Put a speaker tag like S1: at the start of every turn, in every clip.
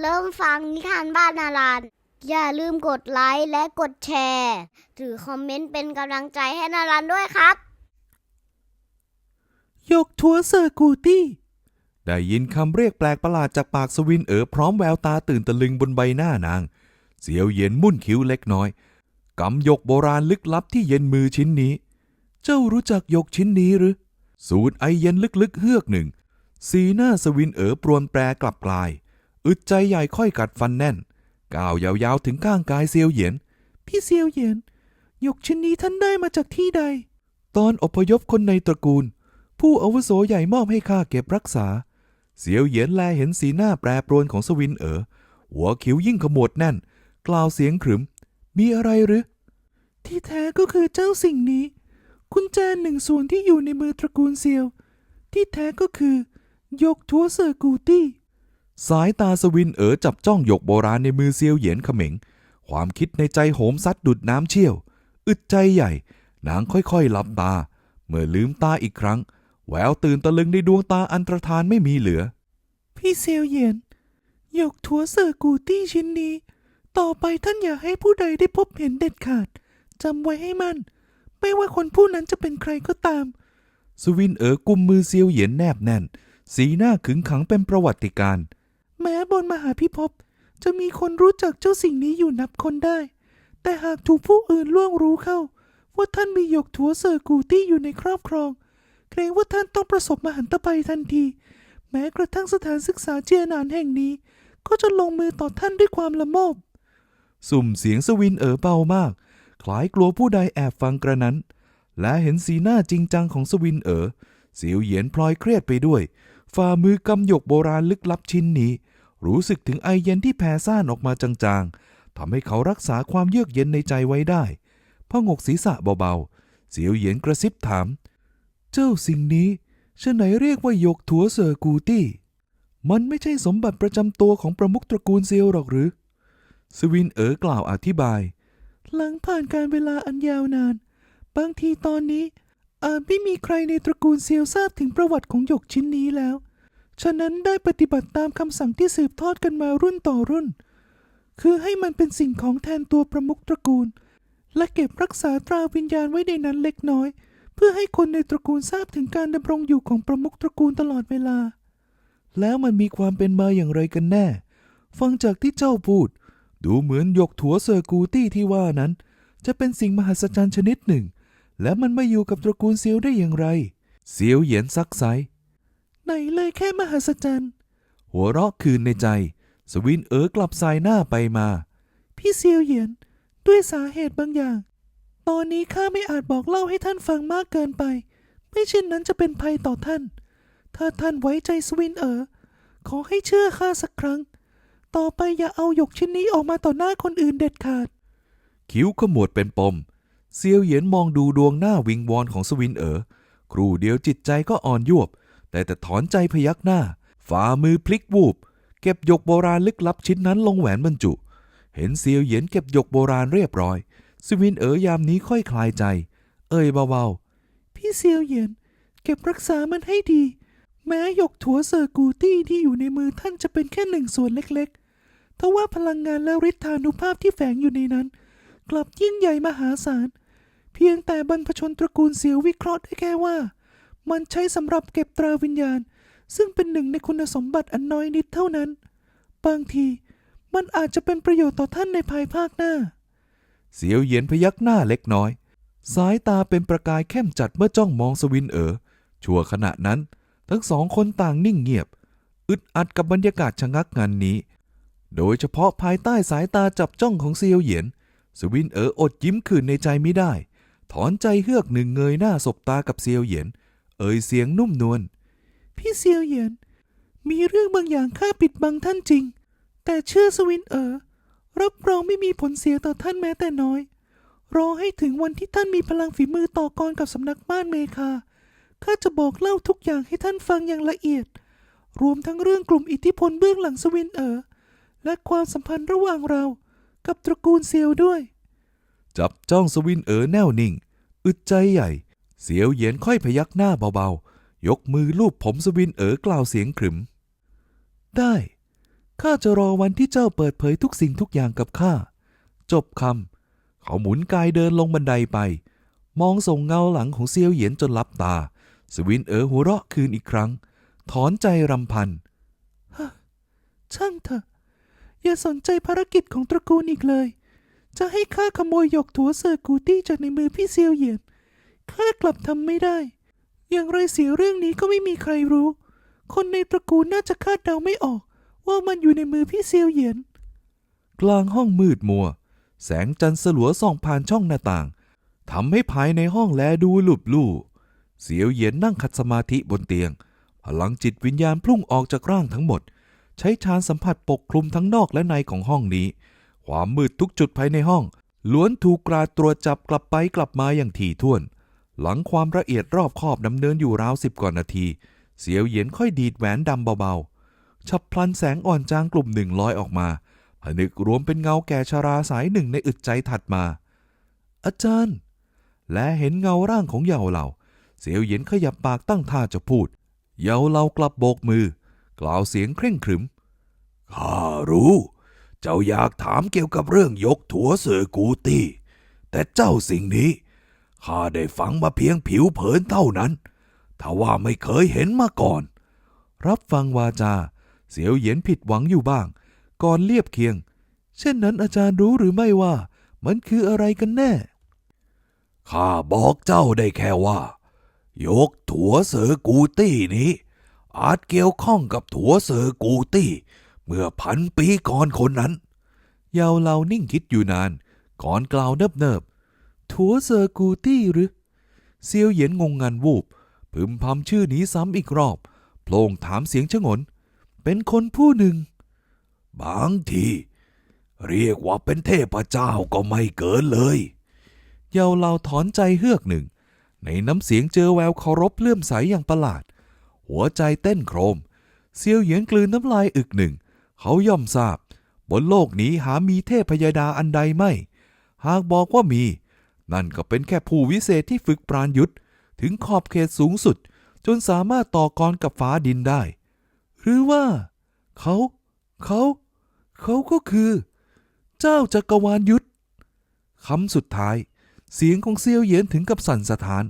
S1: เริ่มฟังนิทานบ้านนารันอย่าลืมกดไลค์และกดแชร์หรือคอมเมนต์เป็นกำลังใจให้นารันด้วยครับ
S2: ยกทัวเซอร์กูตี้ได้ยินคำเรียกแปลกประหลาดจากปากสวินเอ๋อพร้อมแววตาตื่นตะลึงบนใบหน้านาง เสียวเย็นมุ่นคิ้วเล็กน้อยกำยกโบราณลึกลับที่เย็นมือชิ้นนี้ เจ้ารู้จักยกชิ้นนี้หรือ สูดไอเย็นลึกๆเฮือกหนึ่ง สีหน้าสวินเอ๋อปรวนแปรกลับกลาย อึดใจใหญ่ค่อยกัดฟันแน่น ก้าวยาวๆถึงข้างกายเซียวเหยียน พี่เซียวเหยียนยกชิ้นนี้ท่านได้มาจากที่ใด ตอนอพยพคนในตระกูล ผู้อาวุโสใหญ่มอบให้ข้าเก็บรักษา เสียวเหยียนแลเห็นสีหน้าแปรปรวนของสวินเอ๋อ หัวคิ้วยิ่งขมวดแน่น กล่าวเสียงขรึม มีอะไรหรือ ที่แท้ก็คือเจ้าสิ่งนี้กุญแจหนึ่งส่วนที่อยู่ในมือตระกูลเซียว ที่แท้ก็คือ ยกทัวเซอร์กูตี้ สายตาสวินเอ๋อจับจ้องหยกโบราณในมือเซียวเหยียนเขม็ง ความคิดในใจโหมซัดดุดน้ำเชี่ยว อึดใจใหญ่ นางค่อยๆหลับตา เมื่อลืมตาอีกครั้ง แววตื่นตะลึงในดวงตาอันตรธานไม่มีเหลือ พี่เซียวเหยียนหยกทัวเซอร์กูตี้ชิ้นนี้ ต่อไปท่านอย่าให้ผู้ใดได้พบเห็นเด็ดขาดจำไว้ให้มันไม่ว่าคนผู้นั้นจะเป็นใครก็ตาม สวินเอ๋อกุมมือเซียวเหยียนแนบแน่น สีหน้าขึงขังเป็นประวัติการณ์ แม้บนมหาพิภพจะมีคนรู้จักเจ้าสิ่งนี้อยู่นับคนได้ แต่หากถูกผู้อื่นล่วงรู้เข้า ว่าท่านมีหยกถัวเซอร์กูตี้อยู่ในครอบครอง เกรงว่าท่านต้องประสบมหันตภัยทันที แม้กระทั่งสถานศึกษาเจียนานแห่งนี้ ก็จะลงมือต่อท่านด้วยความละโมบ สุ่มเสียงสวินเอ๋อเบามาก คล้ายกลัวผู้ใดแอบฟังกระนั้น และเห็นสีหน้าจริงจังของสวินเอ๋อเสียวเหยียนพลอยเครียดไปด้วย ฝ่ามือกำหยกโบราณลึกลับชิ้นนี้ รู้สึกถึงไอเย็นที่แผ่ซ่านออกมาจางๆทำให้เขารักษาความเยือกเย็นในใจไว้ได้พองกศีรษะเบาๆ เสียวเหยียนกระซิบถาม เจ้าสิ่งนี้ชะไหนเรียกว่าหยกถัวเซอร์กูตี้ มันไม่ใช่สมบัติประจำตัวของประมุขตระกูลเซียวหรอกหรือ สวินเอ๋อกล่าวอธิบาย หลังผ่านการเวลาอันยาวนาน บางทีตอนนี้อาจไม่มีใครในตระกูลเซียวทราบถึงประวัติของหยกชิ้นนี้แล้ว ฉะนั้นได้ปฏิบัติตามคำสั่งที่สืบทอดกันมารุ่นต่อรุ่น คือให้มันเป็นสิ่งของแทนตัวประมุขตระกูล และเก็บรักษาตราวิญญาณไว้ในนั้นเล็กน้อย เพื่อให้คนในตระกูลทราบถึงการดำรงอยู่ของประมุขตระกูลตลอดเวลา แล้วมันมีความเป็นมาอย่างไรกันแน่ ฟังจากที่เจ้าพูด ดูเหมือนหยกถัวเซอร์กูตี้ที่ว่านั้น จะเป็นสิ่งมหัศจรรย์ชนิดหนึ่ง และมันม่อยู่กับตระกูลเซียวได้อย่างไรเซียวเหยียนซักไซ ไหนเลยแค่มหัศจรรย์ หัวเราะคืนในใจ สวินเอ๋อกลับสายหน้าไปมา พี่เซียวเหยียน ด้วยสาเหตุบางอย่าง ตอนนี้ข้าไม่อาจบอกเล่าให้ท่านฟังมากเกินไป ไม่เช่นนั้นจะเป็นภัยต่อท่าน ถ้าท่านไว้ใจสวินเอ๋อขอให้เชื่อข้าสักครั้ง ต่อไปอย่าเอาหยกชิ้นนี้ออกมาต่อหน้าคนอื่นเด็ดขาด คิ้วขมวดเป็นปม เซียวเหยียนมองดูดวงหน้าวิงวอนของสวินเอ๋อครู่เดียวจิตใจก็อ่อนยวบ แต่แต่ถอนใจพยักหน้า ฝ่ามือพลิกวูบ เก็บหยกโบราณลึกลับชิ้นนั้นลงแหวนบรรจุ เห็นเซียวเหยียนเก็บหยกโบราณเรียบร้อยสวินเอ๋ยามนี้ค่อยคลายใจ เอ่ยเบาๆ พี่เซียวเหยียน เก็บรักษามันให้ดี แม้หยกถัวเซอร์กูตี้ที่อยู่ในมือท่านจะเป็นแค่หนึ่งส่วนเล็กๆทว่าพลังงานและฤทธานุภาพที่แฝงอยู่ในนั้น กลับยิ่งใหญ่มหาศาล เพียงแต่บรรพชนตระกูลเสียววิเคราะห์ได้แค่ว่า มันใช้สำหรับเก็บตราวิญญาณ ซึ่งเป็นหนึ่งในคุณสมบัติอันน้อยนิดเท่านั้น บางทีมันอาจจะเป็นประโยชน์ต่อท่านในภายภาคหน้า เสียวเหยียนพยักหน้าเล็กน้อย สายตาเป็นประกายเข้มจัดเมื่อจ้องมองสวินเอ๋อชั่วขณะนั้น ทั้งสองคนต่างนิ่งเงียบ อึดอัดกับบรรยากาศชะงักงานนี้ โดยเฉพาะภายใต้สายตาจับจ้องของเซียวเหยียน สวินเอ๋ออดยิ้มขืนในใจไม่ได้ ถอนใจเฮือกหนึ่งเงยหน้าสบตากับเซียวเหยียน เอ่ยเสียงนุ่มนวล พี่เซียวเหยียน มีเรื่องบางอย่างข้าปิดบังท่านจริง แต่เชื่อสวินเอ๋อ รับรองไม่มีผลเสียต่อท่านแม้แต่น้อย รอให้ถึงวันที่ท่านมีพลังฝีมือต่อกรกับสำนักม่านเมคา ข้าจะบอกเล่าทุกอย่างให้ท่านฟังอย่างละเอียด รวมทั้งเรื่องกลุ่มอิทธิพลเบื้องหลังสวินเอ๋อ และความสัมพันธ์ระหว่างเรา กับตระกูลเซียวด้วย จับจ้องสวินเอ๋อแน่วนิ่ง อึดใจใหญ่ เสียวเหยียนค่อยพยักหน้าเบาๆ ยกมือลูบผมสวินเอ๋อกล่าวเสียงขรึม ได้ ข้าจะรอวันที่เจ้าเปิดเผยทุกสิ่งทุกอย่างกับข้า จบคำ เขาหมุนกายเดินลงบันไดไป มองส่งเงาหลังของเซียวเหยียนจนลับตา สวินเอ๋อหัวเราะคืนอีกครั้ง ถอนใจรำพันช่างเถอะ อย่าสนใจภารกิจของตระกูลอีกเลย จะให้ข้าขโมยหยกถัวเซอร์กูตี้จากในมือพี่เซียวเหยียน ข้ากลับทำไม่ได้ อย่างไรเสียเรื่องนี้ก็ไม่มีใครรู้ คนในตระกูลน่าจะคาดเดาไม่ออก ว่ามันอยู่ในมือพี่เซียวเหยียน กลางห้องมืดมัว แสงจันทร์สลัวส่องผ่านช่องหน้าต่างทำให้ภายในห้องแลดูหลุบลู่เสียวเหยียนนั่งขัดสมาธิบนเตียง พลังจิตวิญญาณพุ่งออกจากร่างทั้งหมด ใช้ชานสัมผัสปกคลุมทั้งนอกและในของห้องนี้ ความมืดทุกจุดภายในห้อง ล้วนถูกกราดตรวจจับกลับไปกลับมาอย่างถี่ถ้วน หลังความละเอียดรอบคอบดำเนินอยู่ราวสิบกว่านาที เสียวเหยียนค่อยดีดแหวนดำเบาๆฉับพลันแสงอ่อนจางกลุ่มหนึ่งลอยออกมาผนึกรวมเป็นเงาแก่ชาราสายหนึ่งในอึดใจถัดมา อาจารย์ และเห็นเงาร่างของเยาเหล่า เสียวเหย็นขยับปากตั้งท่าจะพูด เยาเหล่ากลับโบกมือ กล่าวเสียงเคร่งขรึมข้ารู้ เจ้าอยากถามเกี่ยวกับเรื่องยกถัวเสือกูตี้แต่เจ้าสิ่งนี้ ข้าได้ฟังมาเพียงผิวเผินเท่านั้นถ้าว่าไม่เคยเห็นมาก่อน รับฟังวาจา เสียวเหย็นผิดหวังอยู่บ้าง ก่อนเรียบเคียง เช่นนั้นอาจารย์รู้หรือไม่ว่า มันคืออะไรกันแน่ ข้าบอกเจ้าได้แค่ว่า ยกถั่วเสือกูตี้นี้ อาจเกี่ยวข้องกับถั่วเสือกูตี้ เมื่อพันปีก่อนคนนั้นเยาวเรานิ่งคิดอยู่นาน ก่อนกล่าวเนิบเนิบ ถัวเซอร์กูตี้หรือ เซียวเหย็นงงงันวูบ พึมพำชื่อนี้ซ้ำอีกรอบโพลงถามเสียงชงน เป็นคนผู้หนึ่ง บางที เรียกว่าเป็นเทพเจ้าก็ไม่เกินเลย เยาเราถอนใจเฮือกหนึ่ง ในน้ำเสียงเจอแววเคารพเลื่อมใสอย่างประหลาด หัวใจเต้นโครม เซียวเหยียนกลืนน้ำลายอึกหนึ่ง เขาย่อมทราบบนโลกนี้หามีเทพยดาอันใดไม่ หากบอกว่ามี นั่นก็เป็นแค่ผู้วิเศษที่ฝึกปราณยุทธถึงขอบเขตสูงสุด จนสามารถต่อกรกับฟ้าดินได้ หรือว่า เขา เขา เขาก็คือ เจ้าจักรวาลยุทธคำสุดท้าย เสียงของเซียวเยียนถึงกับสั่นสะท้าน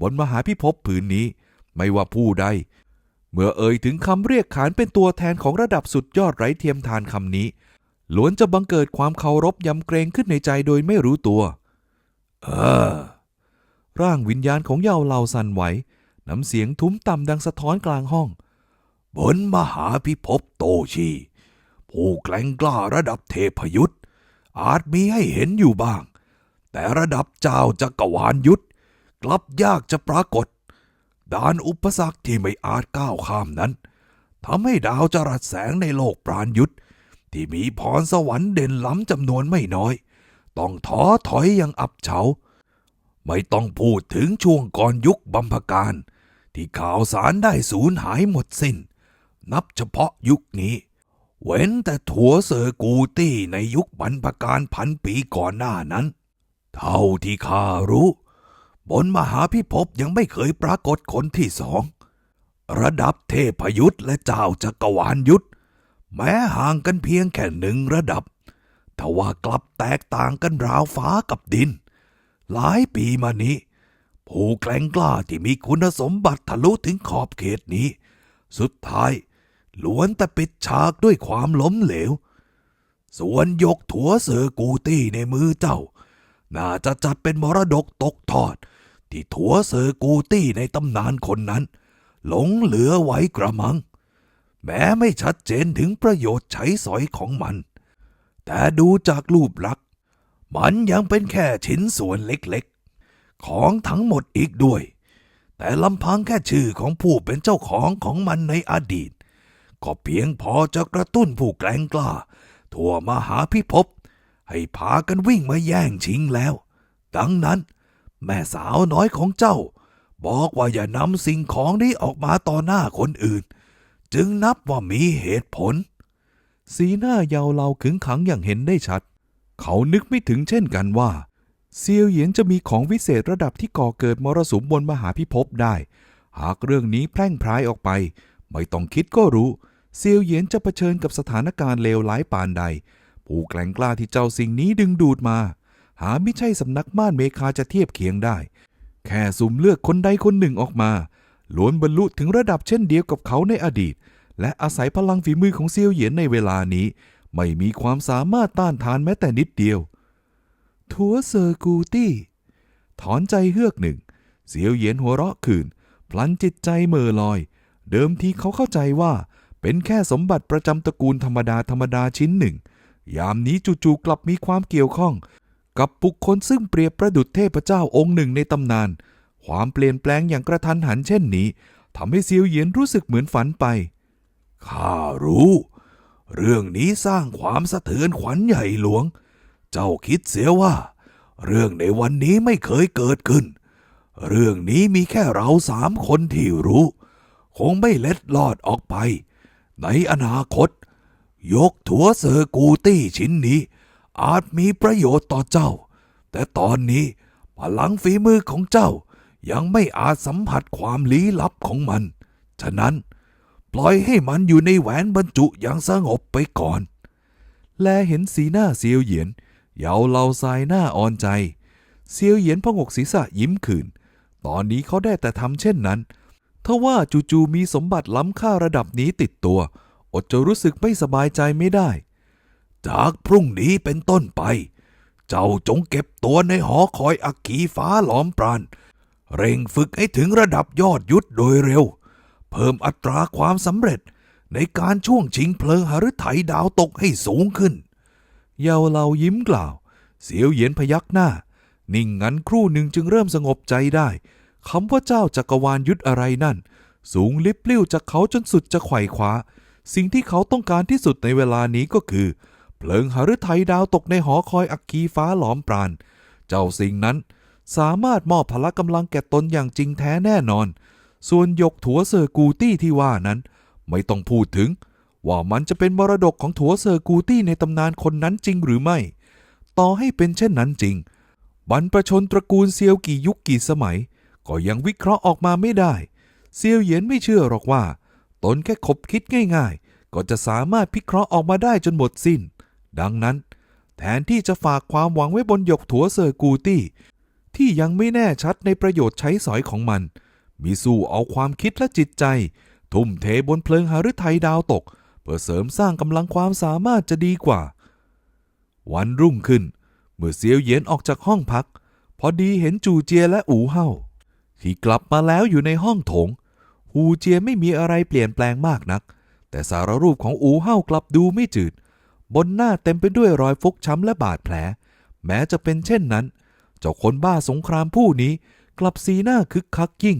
S2: บนมหาพิภพผืนนี้ ไม่ว่าผู้ใด เมื่อเอ่ยถึงคำเรียกขานเป็นตัวแทนของระดับสุดยอดไร้เทียมทานคำนี้ล้วนจะบังเกิดความเคารพยำเกรงขึ้นในใจโดยไม่รู้ตัว เออ ร่างวิญญาณของเยาเหล่าสั่นไหว น้ำเสียงทุ้มต่ำดังสะท้อนกลางห้อง บนมหาพิภพโตชี ผู้แกล้งกล้าระดับเทพยุทธ อาจมีให้เห็นอยู่บ้าง แต่ระดับเจ้าจักรวาลยุทธ กลับยากจะปรากฏด่านอุปสรรคที่ไม่อาจก้าวข้ามนั้นทำให้ดาวจรัสแสงในโลกปราณยุทธที่มีพรสวรรค์เด่นล้ำจำนวนไม่น้อย ต้องท้อถอยอย่างอับเฉา ไม่ต้องพูดถึงช่วงก่อนยุคบัมพการ ที่ข่าวสารได้สูญหายหมดสิ้น นับเฉพาะยุคนี้ เว้นแต่ถัวเซอกูตี้ในยุคบรรพการพันปีก่อนหน้านั้น เท่าที่ข้ารู้ บนมหาพิภพยังไม่เคยปรากฏคนที่สอง ระดับเทพยุทธและเจ้าจักรวาลยุทธแม้ห่างกันเพียงแค่หนึ่งระดับ แต่ว่ากลับแตกต่างกันราวฟ้ากับดิน หลายปีมานี้ ผู้แกล้งกล้าที่มีคุณสมบัติทะลุถึงขอบเขตนี้ สุดท้ายล้วนแต่ปิดฉากด้วยความล้มเหลว ส่วนยกถัวเสือกูตี้ในมือเจ้า น่าจะจัดเป็นมรดกตกทอด ที่ถัวเสือกูตี้ในตำนานคนนั้น หลงเหลือไว้กระมัง แม้ไม่ชัดเจนถึงประโยชน์ใช้สอยของมัน แต่ดูจากรูปลักษณ์มันยังเป็นแค่ชิ้นส่วนเล็กๆ ของทั้งหมดอีกด้วย แต่ลำพังแค่ชื่อของผู้เป็นเจ้าของของมันในอดีต ก็เพียงพอจะกระตุ้นผู้แกล้งกล้า ทั่วมหาพิภพให้พากันวิ่งมาแย่งชิงแล้ว ดังนั้น แม่สาวน้อยของเจ้า บอกว่าอย่านำสิ่งของนี้ออกมาต่อหน้าคนอื่น จึงนับว่ามีเหตุผล สีหน้าเยาเราขึงขังอย่างเห็นได้ชัด เขานึกไม่ถึงเช่นกันว่าเซียวเหยียนจะมีของวิเศษระดับที่ก่อเกิดมรสุมบนมหาพิภพได้ หากเรื่องนี้แพร่งพรายออกไป ไม่ต้องคิดก็รู้ เซียวเหยียนจะเผชิญกับสถานการณ์เลวร้ายปานใด ผู้แกร่งกล้าที่เจ้าสิ่งนี้ดึงดูดมา หาไม่ใช่สำนักม่านเมคาจะเทียบเคียงได้ แค่สุ่มเลือกคนใดคนหนึ่งออกมาล้วนบรรลุถึงระดับเช่นเดียวกับเขาในอดีต และอาศัยพลังฝีมือของเซียวเหยียนในเวลานี้ ไม่มีความสามารถต้านทานแม้แต่นิดเดียว ทัวเซอร์กูตี้ถอนใจเฮือกหนึ่ง เสียวเหยียนหัวเราะคืน พลันจิตใจเมื่อลอย เดิมทีเขาเข้าใจว่า เป็นแค่สมบัติประจำตระกูลธรรมดาธรรมดาชิ้นหนึ่ง ยามนี้จู่ๆกลับมีความเกี่ยวข้อง กับบุคคลซึ่งเปรียบประดุจเทพเจ้าองค์หนึ่งในตำนาน ความเปลี่ยนแปลงอย่างกระทันหันเช่นนี้ทำให้เซียวเหยียนรู้สึกเหมือนฝันไป ข้ารู้ เรื่องนี้สร้างความสะเทือนขวัญใหญ่หลวง เจ้าคิดเสียว่า เรื่องในวันนี้ไม่เคยเกิดขึ้น เรื่องนี้มีแค่เราสามคนที่รู้ คงไม่เล็ดลอดออกไป ในอนาคต ยกถัวเซอร์กูตี้ชิ้นนี้ อาจมีประโยชน์ต่อเจ้า แต่ตอนนี้พลังฝีมือของเจ้ายังไม่อาจสัมผัสความลี้ลับของมัน ฉะนั้น ปล่อยให้มันอยู่ในแหวนบรรจุอย่างสงบไปก่อน แลเห็นสีหน้าเซียวเหยียนเหยาเหลาทรายหน้าอ่อนใจ เซียวเหยียนพงกศีรษะยิ้มขืนตอนนี้เขาได้แต่ทำเช่นนั้นทว่าจู่ๆมีสมบัติล้ำค่าระดับนี้ติดตัว อดจะรู้สึกไม่สบายใจไม่ได้ จากพรุ่งนี้เป็นต้นไป เจ้าจงเก็บตัวในหอคอยอักขีฟ้าหลอมปราณเร่งฝึกให้ถึงระดับยอดยุทธโดยเร็ว เพิ่มอัตราความสำเร็จในการช่วงชิงเพลิงหฤทัยดาวตกให้สูงขึ้น เยาวเรายิ้มกล่าว เสียวเหยียนพยักหน้า นิ่งงันครู่หนึ่งจึงเริ่มสงบใจได้คำว่าเจ้าจักรวาลยุทธอะไรนั่น สูงลิบลิ่วจากเขาจนสุดจะไขว่คว้า สิ่งที่เขาต้องการที่สุดในเวลานี้ก็คือ เพลิงหฤทัยดาวตกในหอคอยอักคีฟ้าหลอมปราณ เจ้าสิ่งนั้นสามารถมอบพละกำลังแก่ตนอย่างจริงแท้แน่นอน ส่วนยกถัวเซอร์กูตี้ที่ว่านั้น ไม่ต้องพูดถึง ว่ามันจะเป็นมรดกของถัวเซอร์กูตี้ในตำนานคนนั้นจริงหรือไม่ ต่อให้เป็นเช่นนั้นจริง บรรพชนตระกูลเซียวกี่ยุคกี่สมัย ก็ยังวิเคราะห์ออกมาไม่ได้ เซียวเหยียนไม่เชื่อหรอกว่า ตนแค่คบคิดง่ายๆ ก็จะสามารถพิเคราะห์ออกมาได้จนหมดสิ้น ดังนั้น แทนที่จะฝากความหวังไว้บนหยกถัวเซอร์กูตี้ที่ยังไม่แน่ชัดในประโยชน์ใช้สอยของมัน มีสู้เอาความคิดและจิตใจ ทุ่มเทบนเพลิงหฤทัยดาวตก เพื่อเสริมสร้างกำลังความสามารถจะดีกว่า วันรุ่งขึ้น เมื่อเซียวเยนออกจากห้องพัก พอดีเห็นจูเจียและอูเฮาที่กลับมาแล้วอยู่ในห้องโถงหูเจียไม่มีอะไรเปลี่ยนแปลงมากนัก แต่สารรูปของอูเฮากลับดูไม่จืด บนหน้าเต็มไปด้วยรอยฟกช้ำและบาดแผล แม้จะเป็นเช่นนั้น เจ้าคนบ้าสงครามผู้นี้กลับสีหน้าคึกคักยิ่ง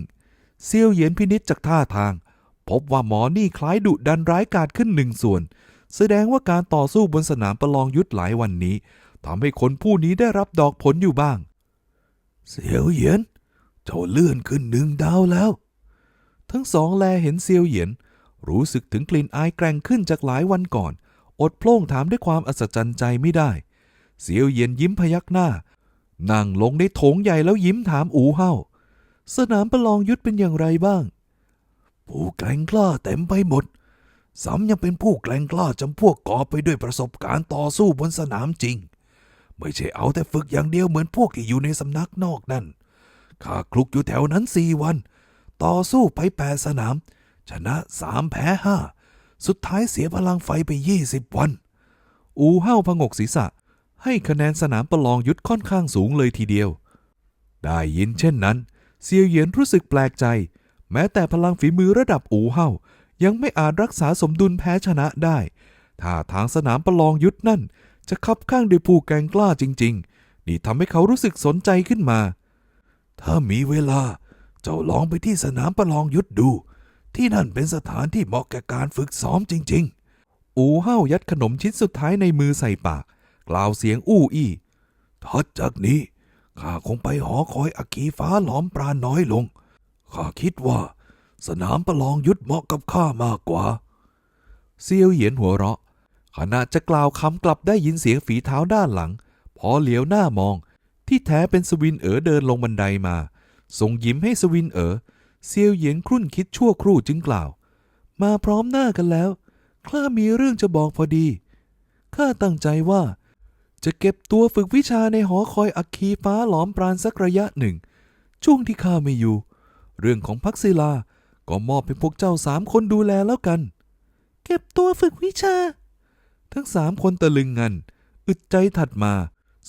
S2: เซียวเหยียนพินิจจากท่าทาง พบว่าหมอนี่คล้ายดุดันร้ายกาจขึ้นหนึ่งส่วน แสดงว่าการต่อสู้บนสนามประลองยุทธหลายวันนี้ทำให้คนผู้นี้ได้รับดอกผลอยู่บ้าง เซียวเหยียน เจ้าเลื่อนขึ้นหนึ่งดาวแล้ว ทั้งสองแลเห็นเซียวเหยียน รู้สึกถึงกลิ่นอายแกร่งขึ้นจากหลายวันก่อน อดโพล่งถามด้วยความอัศจรรย์ใจไม่ได้ เซียวเหยียนยิ้มพยักหน้า นั่งลงในโถงใหญ่แล้วยิ้มถามอูเฮา สนามประลองยุทธเป็นอย่างไรบ้าง ผู้แกร่งกล้าเต็มไปหมดซ้ำยังเป็นผู้แกร่งกล้าจำพวกก่อไปด้วยประสบการณ์ต่อสู้บนสนามจริง ไม่ใช่เอาแต่ฝึกอย่างเดียวเหมือนพวกที่อยู่ในสำนักนอกนั่นข้าคลุกอยู่แถวนั้นสี่วัน ต่อสู้ไปแปดสนาม ชนะสามแพ้ห้าสุดท้ายเสียพลังไฟไปยี่สิบวัน อูเฮ้าพงกศีรษะ ให้คะแนนสนามประลองยุทธค่อนข้างสูงเลยทีเดียว ได้ยินเช่นนั้น เซียวเหยียนรู้สึกแปลกใจ แม้แต่พลังฝีมือระดับอูเฮายังไม่อาจรักษาสมดุลแพ้ชนะได้ ถ้าทางสนามประลองยุทธนั่น จะคับข้างด้วยผู้แกงกล้าจริง ๆ นี่ทำให้เขารู้สึกสนใจขึ้นมา ถ้ามีเวลา เจ้าลองไปที่สนามประลองยุทธดู ที่นั่นเป็นสถานที่เหมาะแก่การฝึกซ้อมจริง ๆ อูเฮายัดขนมชิ้นสุดท้ายในมือใส่ปาก กล่าวเสียงอู้อี้ทัดจากนี้ ข้าคงไปหอคอยอักขีฟ้าหลอมปราณน้อยลง ข้าคิดว่า สนามประลองยุทธเหมาะกับข้ามากกว่า เซียวเหยียนหัวเราะ ขณะจะกล่าวคำกลับได้ยินเสียงฝีเท้าด้านหลัง พอเหลียวหน้ามอง ที่แท้เป็นสวินเอ๋อเดินลงบันไดมาส่งยิ้มให้สวินเอ๋อเซียวเหยียนครุ่นคิดชั่วครู่จึงกล่าว มาพร้อมหน้ากันแล้วข้ามีเรื่องจะบอกพอดีข้าตั้งใจว่า จะเก็บตัวฝึกวิชาในหอคอยอัคคีฟ้าหลอมปราณสักระยะหนึ่ง ช่วงที่ข้าไม่อยู่ เรื่องของพักศิลา ก็มอบให้พวกเจ้าสามคนดูแลแล้วกัน เก็บตัวฝึกวิชา ทั้งสามคนตะลึงงัน อึดใจถัดมา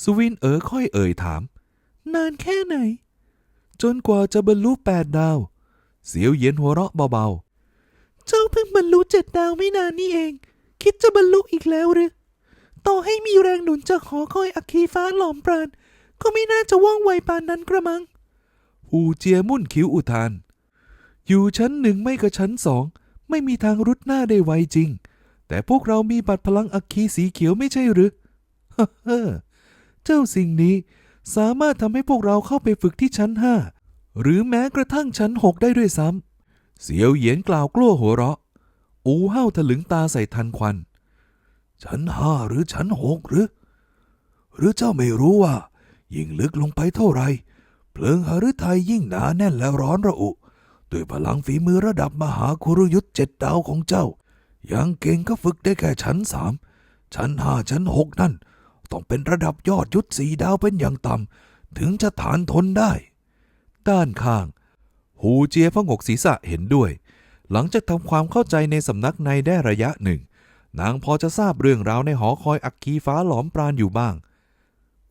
S2: สวินเอ๋อค่อยเอ่ยถาม นานแค่ไหน จนกว่าจะบรรลุแปดดาว เสียวเย็นหัวเราะเบาๆ เจ้าเพิ่งบรรลุเจ็ดดาวไม่นานนี่เอง คิดจะบรรลุอีกแล้วหรือ ต่อให้มีแรงหนุนจากหอคอยอัคคีฟ้าหลอมปราณก็ไม่น่าจะว่องไวปานนั้นกระมังหูเจียมุ่นคิ้วอุทาน อยู่ชั้นหนึ่งไม่ก็ชั้นสอง ไม่มีทางรุดหน้าได้ไวจริง แต่พวกเรามีบัตรพลังอัคคีสีเขียวไม่ใช่หรือฮ่าฮ่าเจ้าสิ่งนี้สามารถทำให้พวกเราเข้าไปฝึกที่ชั้นห้าหรือแม้กระทั่งชั้นหกได้ด้วยซ้ำเสียวเหยียนกล่าวกลั้วหัวเราะ อูเห้าถลึงตาใส่ทันควัน ชั้นห้าหรือชั้นหกหรือ หรือเจ้าไม่รู้ว่า ยิ่งลึกลงไปเท่าไร เพลิงหฤทัยยิ่งหนาแน่นและร้อนระอุด้วยพลังฝีมือระดับมหาคุรุยุทธเจ็ดดาวของเจ้า ยังเก่งก็ฝึกได้แค่ชั้นสามชั้นห้าชั้นหกนั่น ต้องเป็นระดับยอดยุทธสีดาวเป็นอย่างต่ำถึงจะฐานทนได้ ด้านข้าง หูเจียพงกศีรษะเห็นด้วย หลังจากทำความเข้าใจในสำนักในได้ระยะหนึ่ง นางพอจะทราบเรื่องราวในหอคอยอักคีฟ้าหลอมปราณอยู่บ้าง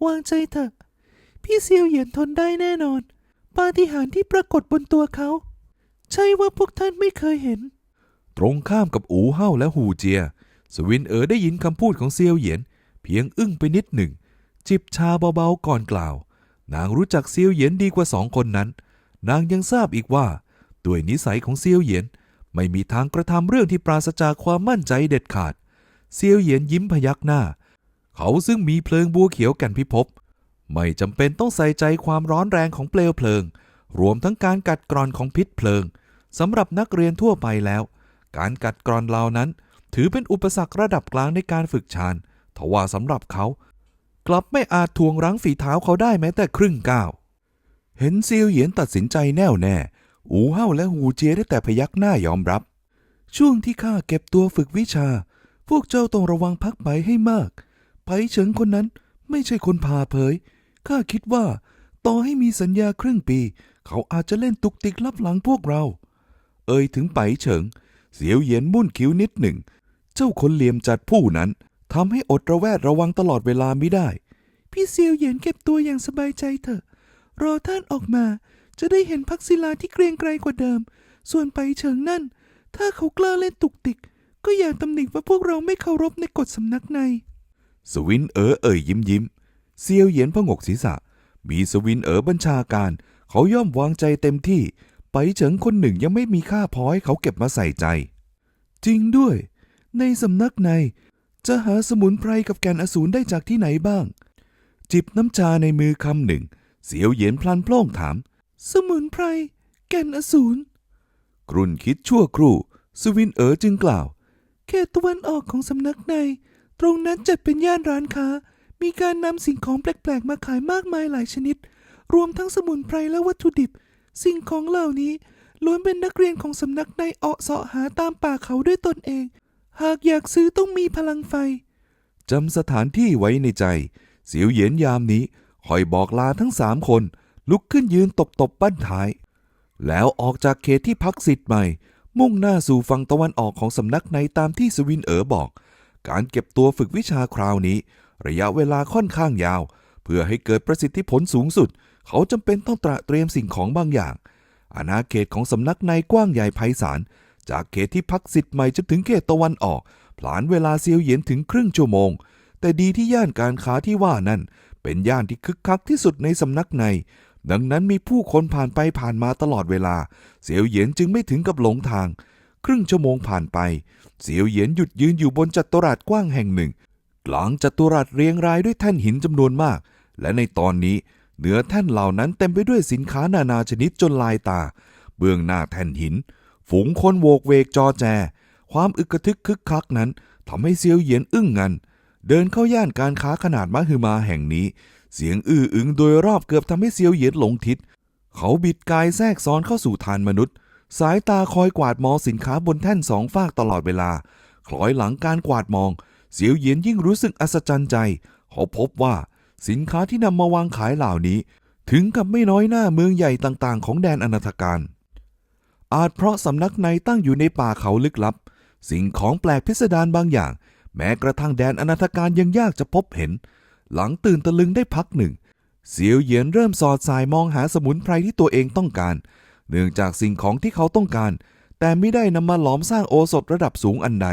S2: วางใจเถอะ พี่เซียวเหยียนทนได้แน่นอน ปาฏิหาริย์ที่ปรากฏบนตัวเขา ใช่ว่าพวกท่านไม่เคยเห็น ตรงข้ามกับอูเฮ่าและหูเจีย สวินเอ๋อได้ยินคำพูดของเซียวเหยียน เพียงอึ้งไปนิดหนึ่ง จิบชาเบาๆก่อนกล่าว นางรู้จักเซียวเหยียนดีกว่าสองคนนั้น นางยังทราบอีกว่าด้วยนิสัยของเซียวเหยียน ไม่มีทางกระทำเรื่องที่ปราศจากความมั่นใจเด็ดขาด เซียวเหยียนยิ้มพยักหน้า เขาซึ่งมีเพลิงบัวเขียวกันพิภพไม่จำเป็นต้องใส่ใจความร้อนแรงของเปลวเพลิง รวมทั้งการกัดกร่อนของพิษเพลิงสำหรับนักเรียนทั่วไปแล้ว การกัดกร่อนเหล่านั้น ถือเป็นอุปสรรคระดับกลางในการฝึกฌานทว่าสำหรับเขา กลับไม่อาจทวงรั้งฝีเท้าเขาได้แม้แต่ครึ่งก้าวเห็นซียวเหยียนตัดสินใจแน่วแน่ อูเฮาและหูเจียได้แต่พยักหน้ายอมรับ ช่วงที่ข้าเก็บตัวฝึกวิชา พวกเจ้าต้องระวังพักไปให้มาก ไปเฉิงคนนั้นไม่ใช่คนพาเผย ข้าคิดว่า ต่อให้มีสัญญาครึ่งปี เขาอาจจะเล่นตุกติกลับหลังพวกเรา เอ่ยถึงไปเฉิง เสียวเยียนมุ่นคิ้วนิดหนึ่ง เจ้าคนเหลี่ยมจัดผู้นั้นทำให้อดระแวดระวังตลอดเวลาไม่ได้ พี่เซียวเยียนเก็บตัวอย่างสบายใจเถอะ รอท่านออกมา จะได้เห็นพักศิลาที่เกรียงไกรกว่าเดิม ส่วนไปเฉิงนั่น ถ้าเขากล้าเล่นตุกติก ก็อย่าตำหนิว่าพวกเราไม่เคารพในกฎสำนักใน สวินเอ๋อเอ่ยยิ้มยิ้มเซียวเหยียนพงกศีรษะ มีสวินเอ๋อบัญชาการ เขาย่อมวางใจเต็มที่ ไปเฉิงคนหนึ่งยังไม่มีค่าพอให้เขาเก็บมาใส่ใจ จริงด้วย ในสำนักใน จะหาสมุนไพรกับแกนอสูรได้จากที่ไหนบ้าง จิบน้ำชาในมือคำหนึ่ง เสียวเหยียนพลันโพล่งถาม สมุนไพร แกนอสูรกรุ่นคิดชั่วครู่ สวินเอ๋อจึงกล่าวเขตตะวันออกของสำนักใน ตรงนั้นจัดเป็นย่านร้านค้า มีการนำสิ่งของแปลกๆ มาขายมากมายหลายชนิด รวมทั้งสมุนไพรและวัตถุดิบ สิ่งของเหล่านี้ล้วนเป็นนักเรียนของสำนักในเอาะเสาะหาตามป่าเขาด้วยตนเอง หากอยากซื้อต้องมีพลังไฟจำสถานที่ไว้ในใจ เสียวเหยียนยามนี้คอยบอกลาทั้งสามคน ลุกขึ้นยืนตบตบๆบั้นท้าย แล้วออกจากเขตที่พักสิทธิ์ใหม่ มุ่งหน้าสู่ฝั่งตะวันออกของสำนักในตามที่สวินเอ๋อบอก การเก็บตัวฝึกวิชาคราวนี้ ระยะเวลาค่อนข้างยาว เพื่อให้เกิดประสิทธิผลสูงสุด เขาจำเป็นต้องตระเตรียมสิ่งของบางอย่าง อาณาเขตของสำนักในกว้างใหญ่ไพศาลจากเขตที่พักสิทธิ์ใหม่จนถึงเขตตะวันออกผลานเวลาเซียวเหยียนถึงครึ่งชั่วโมง แต่ดีที่ย่านการค้าที่ว่านั่น เป็นย่านที่คึกคักที่สุดในสำนักใน ดังนั้นมีผู้คนผ่านไปผ่านมาตลอดเวลา เสียวเหยียนจึงไม่ถึงกับหลงทาง ครึ่งชั่วโมงผ่านไป เสียวเหยียนหยุดยืนอยู่บนจัตุรัสกว้างแห่งหนึ่ง กลางจัตุรัสเรียงรายด้วยแท่นหินจำนวนมาก และในตอนนี้เหนือแท่นเหล่านั้นเต็มไปด้วยสินค้านานาชนิดจนลายตา เบื้องหน้าแท่นหิน ฝูงคนโวกเวกจอแจ ความอึกระทึกคึกคักนั้นทำให้เซียวเหยียนอึ้งงัน เดินเข้าย่านการค้าขนาดมหึมาแห่งนี้ เสียงอื้ออึงโดยรอบเกือบทำให้เซียวเหยียนหลงทิศ เขาบิดกายแทรกซ้อนเข้าสู่ทานมนุษย์ สายตาคอยกวาดมองสินค้าบนแท่นสองฟากตลอดเวลา คล้อยหลังการกวาดมอง เสียวเหยียนยิ่งรู้สึกอัศจรรย์ใจ เขาพบว่าสินค้าที่นำมาวางขายเหล่านี้ ถึงกับไม่น้อยหน้าเมืองใหญ่ต่างๆ ของแดนอนาถการ อาจเพราะสำนักในตั้งอยู่ในป่าเขาลึกลับ สิ่งของแปลกพิสดารบางอย่าง แม้กระทั่งแดนอนาถการยังยากจะพบเห็น หลังตื่นตะลึงได้พักหนึ่ง เสียวเหยียนเริ่มสอดสายมองหาสมุนไพรที่ตัวเองต้องการ เนื่องจากสิ่งของที่เขาต้องการ แต่ไม่ได้นำมาหลอมสร้างโอสถระดับสูงอันใด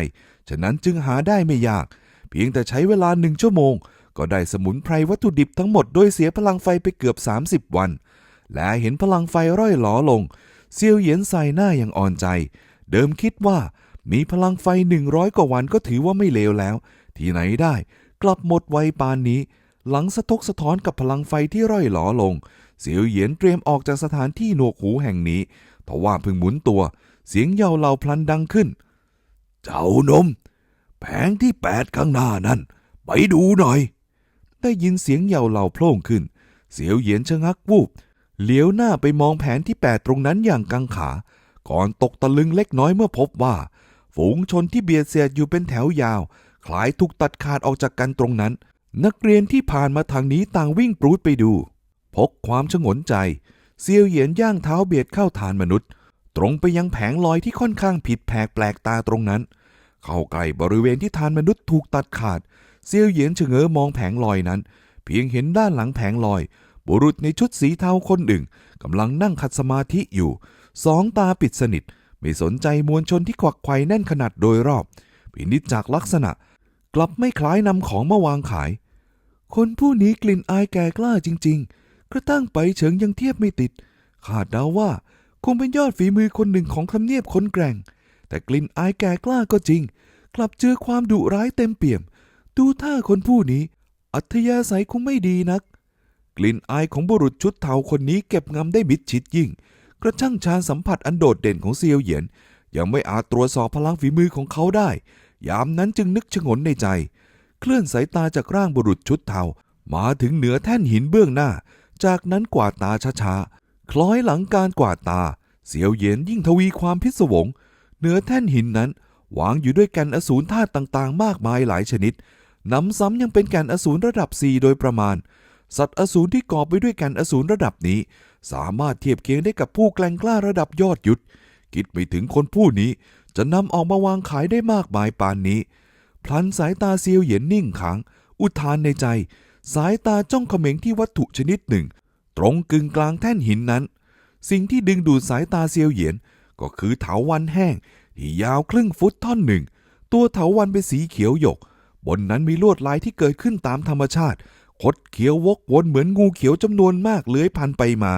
S2: ฉะนั้นจึงหาได้ไม่ยาก เพียงแต่ใช้เวลาหนึ่งชั่วโมง ก็ได้สมุนไพรวัตถุดิบทั้งหมดโดยเสียพลังไฟไปเกือบ 30 วัน และเห็นพลังไฟร่อยหลอลง เซียวเหยียนใส่หน้าอย่างอ่อนใจ เดิมคิดว่ามีพลังไฟหนึ่งร้อยกว่าวันก็ถือว่าไม่เลวแล้ว ที่ไหนได้ กลับหมดไวปานนี้ หลังสะทกสะท้อนกับพลังไฟที่ร่อยหลอลง เสียวเหยียนเตรียมออกจากสถานที่หนวกหูแห่งนี้ทว่าเพิ่งหมุนตัว เสียงเยาเหล่าพลันดังขึ้น เจ้านม แผงที่แปดข้างหน้านั่น ไปดูหน่อย ได้ยินเสียงเยาเหล่าโพล่งขึ้น เสียวเหยียนชะงักวูบเหลียวหน้าไปมองแผนที่แปดตรงนั้นอย่างกังขา ก่อนตกตะลึงเล็กน้อยเมื่อพบว่า ฝูงชนที่เบียดเสียดอยู่เป็นแถวยาว คล้ายถูกตัดขาดออกจากกันตรงนั้น นักเรียนที่ผ่านมาทางนี้ต่างวิ่งปรูดไปดู พกความชงนใจ เซียวเหยียนย่างเท้าเบียดเข้าฐานมนุษย์ ตรงไปยังแผงลอยที่ค่อนข้างผิดแผกแปลกตาตรงนั้น เข้าใกล้บริเวณที่ฐานมนุษย์ถูกตัดขาด เซียวเหยียนเฉงอมองแผงลอยนั้น เพียงเห็นด้านหลังแผงลอย บุรุษในชุดสีเทาคนหนึ่งกำลังนั่งขัดสมาธิอยู่สองตาปิดสนิทไม่สนใจมวลชนที่ควักไขว่แน่นขนาดโดยรอบพินิจจากลักษณะ กลับไม่คล้ายนำของมาวางขาย คนผู้นี้กลิ่นอายแก่กล้าจริง ๆ กระตั้งไปเฉิงยังเทียบไม่ติดขาดเดาว่า คงเป็นยอดฝีมือคนหนึ่งของทำเนียบคนแกร่ง แต่กลิ่นอายแก่กล้าก็จริง กลับเจอความดุร้ายเต็มเปี่ยม ดูท่าคนผู้นี้ อัธยาศัยคงไม่ดีนัก กลิ่นอายของบุรุษชุดเทาคนนี้เก็บงำได้มิดชิดยิ่ง กระช่างชาญสัมผัสอันโดดเด่นของเซียวเหยียนยังไม่อาจตรวจสอบพลังฝีมือของเขาได้ ยามนั้นจึงนึกชงนในใจ เคลื่อนสายตาจากร่างบุรุษชุดเทามาถึงเหนือแท่นหินเบื้องหน้า จากนั้นกวาดตาช้าๆ คล้อยหลังการกวาดตา เสียวเยียนยิ่งทวีความพิศวง เหนือแท่นหินนั้นวางอยู่ด้วยแกนอสูรธาตุต่างๆ มากมายหลายชนิดนำซ้ำยังเป็นแกนอสูรระดับ 4 โดยประมาณ สัตว์อสูรที่กอบไปด้วยแกนอสูรระดับนี้ สามารถเทียบเคียงได้กับผู้แกล่งกล้าระดับยอดยุทธคิดไม่ถึงคนผู้นี้ จะนำออกมาวางขายได้มากมายปานนี้ พลันสายตาเซียวเหยียนนิ่งขัง อุทานในใจ สายตาจ้องเขม็งที่วัตถุชนิดหนึ่ง ตรงกึ่งกลางแท่นหินนั้น สิ่งที่ดึงดูดสายตาเซียวเหยียนก็คือเถาวันแห้งที่ยาวครึ่งฟุตท่อนหนึ่ง ตัวเถาวันเป็นสีเขียวหยก บนนั้นมีลวดลายที่เกิดขึ้นตามธรรมชาติ คดเขียววกวนเหมือนงูเขียวจำนวนมากเลื้อยพันไปมา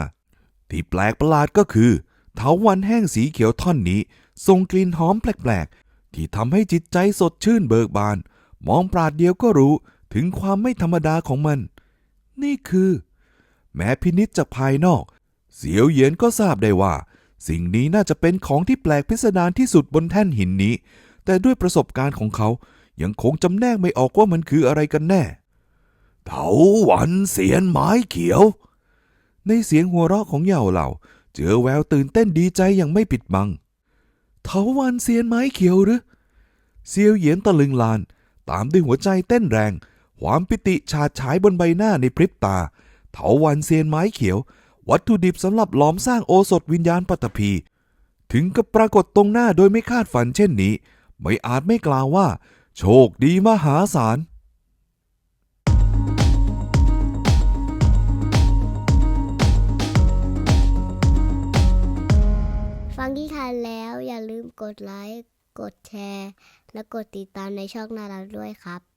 S2: ที่แปลกประหลาดก็คือเถาวันแห้งสีเขียวท่อนนี้ ส่งกลิ่นหอมแปลกๆ ที่ทำให้จิตใจสดชื่นเบิกบาน มองปราดเดียวก็รู้ถึงความไม่ธรรมดาของมัน นี่คือ แม้พินิจจากภายนอก เสียวเหยียนก็ทราบได้ว่า สิ่งนี้น่าจะเป็นของที่แปลกพิสดารที่สุดบนแท่นหินนี้ แต่ด้วยประสบการณ์ของเขา ยังคงจำแนกไม่ออกว่ามันคืออะไรกันแน่เถาวันเสียนไม้เขียว ในเสียงหัวเราะของเหย่าเหล่า เจอแววตื่นเต้นดีใจอย่างไม่ปิดบัง เถาวันเซียนไม้เขียวหรือ เซียวเหยียนตะลึงลาน ตามด้วยหัวใจเต้นแรง ความปิติฉาดฉายบนใบหน้าในพริบตา เถาวันเซียนไม้เขียว วัตถุดิบสำหรับหลอมสร้างโอสถวิญญาณปัตตภีถึงกับปรากฏตรงหน้าโดยไม่คาดฝันเช่นนี้ ไม่อาจไม่กล่าวว่า โชคดีมหาศาล
S1: ที่ทานแล้วอย่าลืมกดไลค์ กดแชร์ และกดติดตามในช่องนาราด้วยครับ